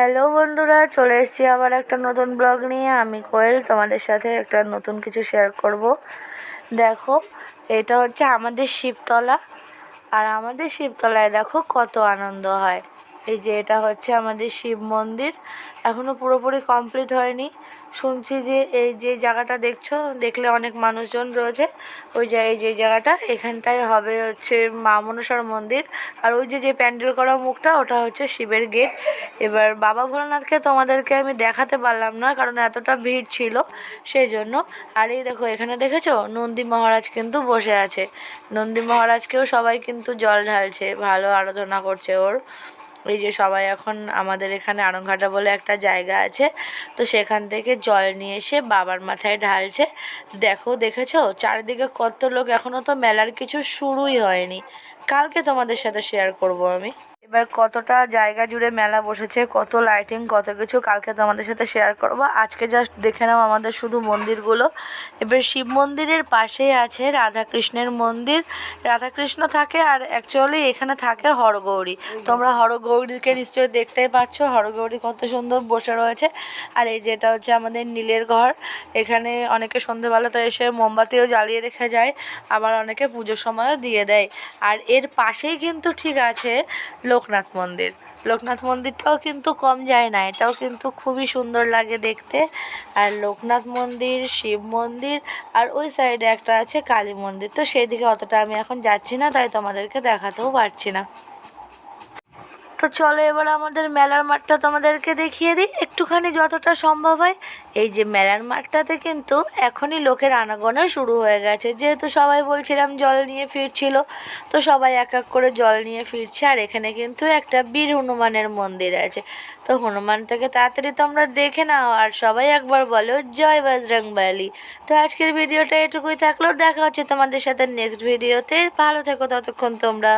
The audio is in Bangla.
হ্যালো বন্ধুরা, চলে এসেছি আবার একটা নতুন ব্লগ নিয়ে। আমি কোয়েল, তোমাদের সাথে একটা নতুন কিছু শেয়ার করব। দেখো, এটা হচ্ছে আমাদের শিবতলা। আর আমাদের শিবতলায় দেখো কত আনন্দ হয়। এই যে এটা হচ্ছে আমাদের শিব মন্দির। এখনও পুরোপুরি কমপ্লিট হয়নি। শুনছি যে এই যে জায়গাটা দেখছ, দেখলে অনেক মানুষজন রয়েছে। ওই যে, এই যে জায়গাটা, এখানটায় হবে হচ্ছে মা মনসার মন্দির। আর ওই যে যে প্যান্ডেল করা মুখটা, ওটা হচ্ছে শিবের গেট এবার বাবা ভোলানাথকে তোমাদেরকে আমি দেখাতে পারলাম না, কারণ এতটা ভিড় ছিল সেই জন্য আর এই দেখো, এখানে দেখেছ? নন্দী মহারাজ কিন্তু বসে আছে। নন্দী মহারাজকেও সবাই কিন্তু জল ঢালছে, ভালো আরাধনা করছে ওর। এই যে সবাই এখন আমাদের এখানে আরংঘাটা বলে একটা জায়গা আছে, তো সেখান থেকে জল নিয়ে এসে বাবার মাথায় ঢালছে। দেখো, দেখেছ? চারিদিকে কত লোক এখনও তো মেলার কিছু শুরুই হয়নি। কালকে তোমাদের সাথে শেয়ার করব আমি। এবার কতটা জায়গা জুড়ে মেলা বসেছে, কত লাইটিং কত কিছু কালকে তোমাদের সাথে শেয়ার করব। আজকে জাস্ট দেখে নাও আমাদের শুধু মন্দিরগুলো। এবার শিব মন্দিরের পাশেই আছে রাধাকৃষ্ণের মন্দির। রাধাকৃষ্ণ থাকে আর অ্যাকচুয়ালি এখানে থাকে হরগৌরী। তোমরা হরগৌরীকে নিশ্চয়ই দেখতেই পাচ্ছ, হরগৌরী কত সুন্দর বসে রয়েছে। আর এই যেটা হচ্ছে আমাদের নীলের ঘর, এখানে অনেকে সন্ধেবেলাতে এসে মোমবাতিও জ্বালিয়ে রেখে যায়, আবার অনেকে পুজোর সময়ও দিয়ে দেয়। আর এর পাশেই কিন্তু ঠিক আছে লোকনাথ মন্দির। লোকনাথ মন্দিরটাও কিন্তু কম যায় না, এটাও কিন্তু খুবই সুন্দর লাগে দেখতে। আর লোকনাথ মন্দির, শিব মন্দির, আর ওই সাইডে একটা আছে কালী মন্দির। তো সেই দিকে অতটা আমি এখন যাচ্ছি না, তাই তোমাদেরকে দেখাতেও পারছি না। তো চলো এবার আমাদের মেলার মাঠটা তোমাদেরকে দেখিয়ে দিই। একটুখানি যতটা সম্ভব হয়। এই যে মেলার মাঠটাতে কিন্তু এখনই লোকের আনাগোনা শুরু হয়ে গেছে। যেহেতু সবাই বলছিলাম জল নিয়ে ফিরছিল, তো সবাই এক এক করে জল নিয়ে ফিরছে। আর এখানে কিন্তু একটা বীর হনুমানের মন্দির আছে। তো হনুমানটাকে তাড়াতাড়ি তোমরা দেখে নাও আর সবাই একবার বলো, জয় বজরং বালি। তো আজকের ভিডিওটা এটুকুই থাকল। দেখা হচ্ছে তোমাদের সাথে নেক্সট ভিডিওতে। ভালো থেকো ততক্ষণ তোমরা।